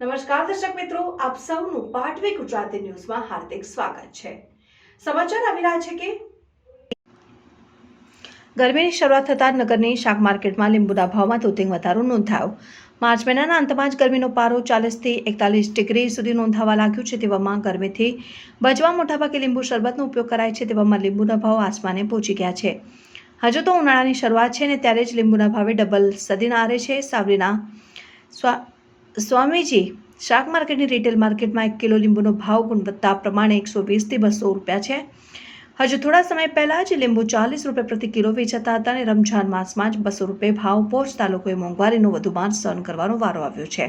નમસ્કાર દર્શક મિત્રો, આપ સૌનું પાટવી ગુજરાતી ન્યૂઝમાં હાર્દિક સ્વાગત છે. સમાચાર આવી રહ્યા છે કે ગરમીની શરૂઆત થતાં નગરની શાક માર્કેટમાં લીંબુના ભાવમાં તોતિંગ વધારો નોંધાયો. માર્ચ મહિનાના અંતમાં જ ગરમીનો પારો ચાલીસથી એકતાલીસ ડિગ્રી સુધી નોંધાવા લાગ્યું છે તેવામાં ગરમીથી બચવા મોટાભાગે લીંબુ શરબતનો ઉપયોગ કરાય છે તેવામાં લીંબુના ભાવ આસમાને પહોંચી ગયા છે. હજુ તો ઉનાળાની શરૂઆત છે ને ત્યારે જ લીંબુના ભાવે ડબલ સદીના આરે છે સાવરીના સ્વા સ્વામીજી, શાક માર્કેટની રિટેલ માર્કેટમાં એક કિલો લીંબુનો ભાવ ગુણવત્તા પ્રમાણે એકસો વીસથી બસો રૂપિયા છે. હજુ થોડા સમય પહેલાં જ લીંબુ ચાલીસ રૂપિયા પ્રતિ કિલો વેચાતા હતા અને રમઝાન માસમાં જ બસો રૂપિયા ભાવ પહોંચતા લોકોએ મોંઘવારીનો વધુ માન સહન કરવાનો વારો આવ્યો છે.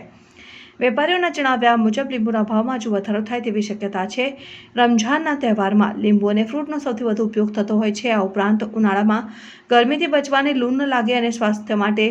વેપારીઓના જણાવ્યા મુજબ લીંબુના ભાવમાં હજુ વધારો થાય તેવી શક્યતા છે. રમઝાનના તહેવારમાં લીંબુ અને ફ્રૂટનો સૌથી વધુ ઉપયોગ થતો હોય છે. આ ઉપરાંત ઉનાળામાં ગરમીથી બચવાની લૂન ન લાગે અને સ્વાસ્થ્ય માટે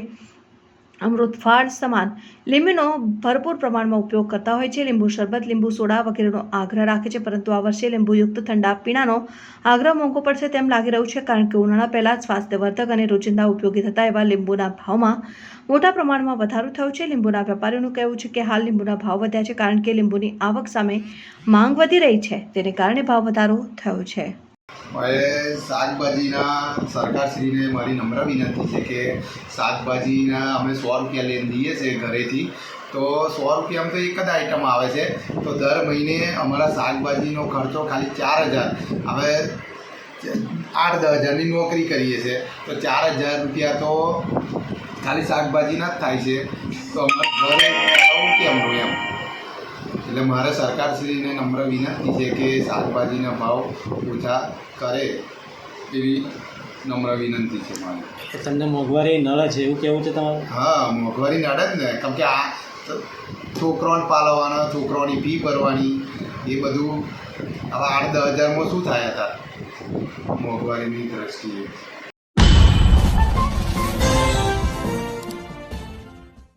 અમૃતફાળ સમાન લીંબુનો ભરપૂર પ્રમાણમાં ઉપયોગ કરતા હોય છે. લીંબુ શરબત, લીંબુ સોડા વગેરેનો આગ્રહ રાખે છે, પરંતુ આ વર્ષે લીંબુયુક્ત ઠંડા પીણાનો આગ્રહ મોંઘો પડશે તેમ લાગી રહ્યું છે, કારણ કે ઉનાળા પહેલાં સ્વાસ્થ્યવર્ધક અને રોજિંદા ઉપયોગી થતા એવા લીંબુના ભાવમાં મોટા પ્રમાણમાં વધારો થયો છે. લીંબુના વેપારીઓનું કહેવું છે કે હાલ લીંબુના ભાવ વધ્યા છે, કારણ કે લીંબુની આવક સામે માંગ વધી રહી છે. તેને કારણે ભાવ વધારો થયો છે. મારે શાકભાજીના સરકારશ્રીને મારી નમ્ર વિનંતી છે કે શાકભાજીના અમે સો રૂપિયા લઈને દઈએ છીએ ઘરેથી. તો સો રૂપિયામાં તો એક જ આઈટમ આવે છે. તો દર મહિને અમારા શાકભાજીનો ખર્ચો ખાલી ચાર હજાર. હવે આઠ દસ હજારની નોકરી કરીએ છીએ તો ચાર હજાર રૂપિયા તો ખાલી શાકભાજીના જ થાય છે. તો અમારે ઘરે કેમ એમ? એટલે મારે સરકારશ્રીને નમ્ર વિનંતી છે કે શાકભાજીના ભાવ ઓછા કરે એવી નમ્ર વિનંતી છે મારી. તમને મોંઘવારી નળે છે એવું કેવું છે તમારું? હા મોંઘવારી નડે જ ને. કેમ કે આ છોકરાઓને પાલવવાના છોકરાઓની ફી ભરવાની એ બધું. હવે આઠ દસ હજારમાં શું થાય હતા મોંઘવારીની દ્રષ્ટિએ.